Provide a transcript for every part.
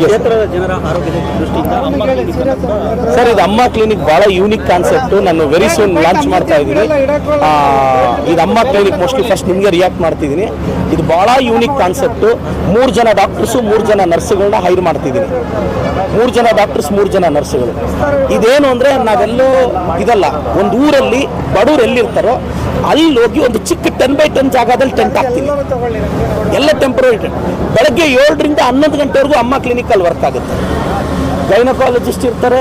ಕ್ಷೇತ್ರದ ಜನರ ಆರೋಗ್ಯದ ದೃಷ್ಟಿಯಿಂದ ಸರ್ ಇದು ಅಮ್ಮ ಕ್ಲಿನಿಕ್ ಬಹಳ ಯೂನಿಕ್ ಕಾನ್ಸೆಪ್ಟ್ ನಾನು ವೆರಿ ಸೂನ್ ಲಾಂಚ್ ಮಾಡ್ತಾ ಇದ್ದೀನಿ. ಆ, ಇದು ಅಮ್ಮ ಕ್ಲಿನಿಕ್ ಮೋಸ್ಟ್ಲಿ ಫಸ್ಟ್ ನಿಮಗೆ ರಿಯಾಕ್ಟ್ ಮಾಡ್ತಿದ್ದೀನಿ. ಇದು ಬಹಳ ಯೂನಿಕ್ ಕಾನ್ಸೆಪ್ಟು ಮೂರು ಜನ ಡಾಕ್ಟರ್ಸು ಮೂರು ಜನ ನರ್ಸ್ಗಳನ್ನ ಹೈರ್ ಮಾಡ್ತಿದ್ದೀನಿ. ಮೂರು ಜನ ಡಾಕ್ಟರ್ಸ್ ಮೂರು ಜನ ನರ್ಸ್ಗಳು. ಇದೇನು ಅಂದರೆ ನಾವೆಲ್ಲೋ ಇದಲ್ಲ ಒಂದು ಊರಲ್ಲಿ ಬಡವ್ರು ಎಲ್ಲಿರ್ತಾರೋ ಅಲ್ಲಿ ಹೋಗಿ ಒಂದು ಚಿಕ್ಕ ಟೆನ್ ಬೈ ಟೆನ್ ಜಾಗದಲ್ಲಿ ಟೆಂಟ್ ಹಾಕ್ತೀನಿ. ಎಲ್ಲ ಟೆಂಪ್ರರಿ ಬೆಳಗ್ಗೆ ಏಳರಿಂದ ಹನ್ನೊಂದು ಗಂಟೆವರೆಗೂ ಅಮ್ಮ ಕ್ಲಿನಿಕಲ್ಲಿ ವರ್ಕ್ ಆಗುತ್ತೆ. ಗೈನಕಾಲಜಿಸ್ಟ್ ಇರ್ತಾರೆ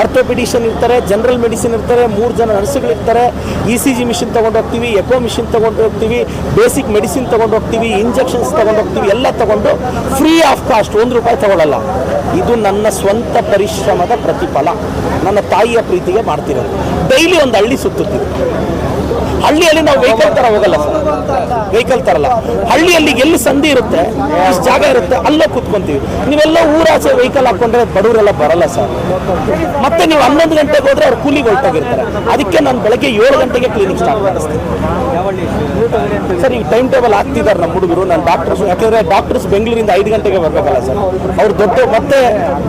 ಆರ್ಥೋಪಿಡಿಷನ್ ಇರ್ತಾರೆ, ಜನರಲ್ ಮೆಡಿಸಿನ್ ಇರ್ತಾರೆ, ಮೂರು ಜನ ನರ್ಸ್ಗಳಿರ್ತಾರೆ ಇ ಸಿ ಜಿ ಮಿಷಿನ್ ತೊಗೊಂಡು ಹೋಗ್ತೀವಿ, ಎಕೋ ಮಿಷಿನ್ ತೊಗೊಂಡು ಹೋಗ್ತೀವಿ, ಬೇಸಿಕ್ ಮೆಡಿಸಿನ್ ತೊಗೊಂಡು ಹೋಗ್ತೀವಿ, ಇಂಜೆಕ್ಷನ್ಸ್ ತೊಗೊಂಡು ಹೋಗ್ತೀವಿ, ಎಲ್ಲ ತೊಗೊಂಡು ಫ್ರೀ ಆಫ್ ಕಾಸ್ಟ್, ಒಂದು ರೂಪಾಯಿ ತಗೊಳ್ಳಲ್ಲ ಇದು ನನ್ನ ಸ್ವಂತ ಪರಿಶ್ರಮದ ಪ್ರತಿಫಲ. ನನ್ನ ತಾಯಿಯ ಪ್ರೀತಿಗೆ ಮಾಡ್ತಿರೋದು. ಡೈಲಿ ಒಂದು ಹಳ್ಳಿ ಸುತ್ತುತ್ತೀವಿ ಹಳ್ಳಿಯಲ್ಲಿ ನಾವು ವೆಹಿಕಲ್ ತರ ಹೋಗಲ್ಲ ಸರ್. ವೆಹಿಕಲ್ ತರಲ್ಲ ಹಳ್ಳಿಯಲ್ಲಿ ಎಲ್ಲಿ ಸಂಧಿ ಇರುತ್ತೆ, ಇಷ್ಟು ಜಾಗ ಇರುತ್ತೆ, ಅಲ್ಲೇ ಕುತ್ಕೊಂತೀವಿ. ನೀವೆಲ್ಲ ಊರಾಚೆ ವೆಹಿಕಲ್ ಹಾಕೊಂಡ್ರೆ ಬಡವರೆಲ್ಲ ಬರಲ್ಲ ಸರ್. ಮತ್ತೆ ನೀವು ಹನ್ನೊಂದು ಗಂಟೆಗೆ ಹೋದ್ರೆ ಅವ್ರು ಕೂಲಿ ಹೊರಟೋಗಿರ್ತಾರೆ. ಅದಕ್ಕೆ ನಾನು ಬೆಳಗ್ಗೆ ಏಳು ಗಂಟೆಗೆ ಕ್ಲಿನಿಕ್ ಸ್ಟಾರ್ಟ್ ಮಾಡಿಸ್ತೀನಿ. ಸರ್ ಈಗ ಟೈಮ್ ಟೇಬಲ್ ಹಾಕ್ತಿದ್ದಾರೆ ನಮ್ಮ ಹುಡುಗರು. ನಾನು ಡಾಕ್ಟರ್ಸ್ ಯಾಕಂದ್ರೆ ಡಾಕ್ಟರ್ಸ್ ಬೆಂಗಳೂರಿಂದ ಐದು ಗಂಟೆಗೆ ಬರಬೇಕಲ್ಲ ಸರ್. ಅವ್ರು ದೊಡ್ಡ ಮತ್ತೆ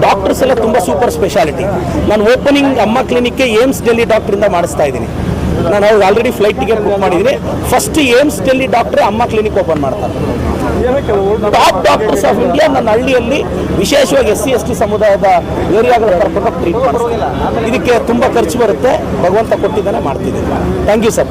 ಡಾಕ್ಟರ್ಸ್ ಎಲ್ಲ ತುಂಬ ಸೂಪರ್ ಸ್ಪೆಷಾಲಿಟಿ ನಾನು ಓಪನಿಂಗ್ ಅಮ್ಮ ಕ್ಲಿನಿಕ್ಗೆ ಏಮ್ಸ್ ಡೆಲ್ಲಿ ಡಾಕ್ಟ್ರಿಂದ ಮಾಡಿಸ್ತಾ ಇದ್ದೀನಿ. ನಾನು ಅವ್ರು ಆಲ್ರೆಡಿ ಫ್ಲೈಟ್ ಟಿಕೆಟ್ ಬುಕ್ ಮಾಡಿದ್ದೀನಿ. ಫಸ್ಟ್ ಏಮ್ಸ್ ಡೆಲ್ಲಿ ಡಾಕ್ಟ್ರೆ ಅಮ್ಮ ಕ್ಲಿನಿಕ್ ಓಪನ್ ಮಾಡ್ತಾರೆ. ಟಾಪ್ ಡಾಕ್ಟರ್ಸ್ ಆಫ್ ಇಂಡಿಯಾ ನನ್ನ ಹಳ್ಳಿಯಲ್ಲಿ ವಿಶೇಷವಾಗಿ ಎಸ್ ಸಿ, ಎಸ್ ಟಿ ಸಮುದಾಯದ ಏರಿಯಾಗಳ ಟ್ರೀಟ್ ಇದಕ್ಕೆ ತುಂಬ ಖರ್ಚು ಬರುತ್ತೆ. ಭಗವಂತ ಕೊಟ್ಟಿದ್ದಾನೆ ಮಾಡ್ತಿದ್ದೀನಿ. Thank you sir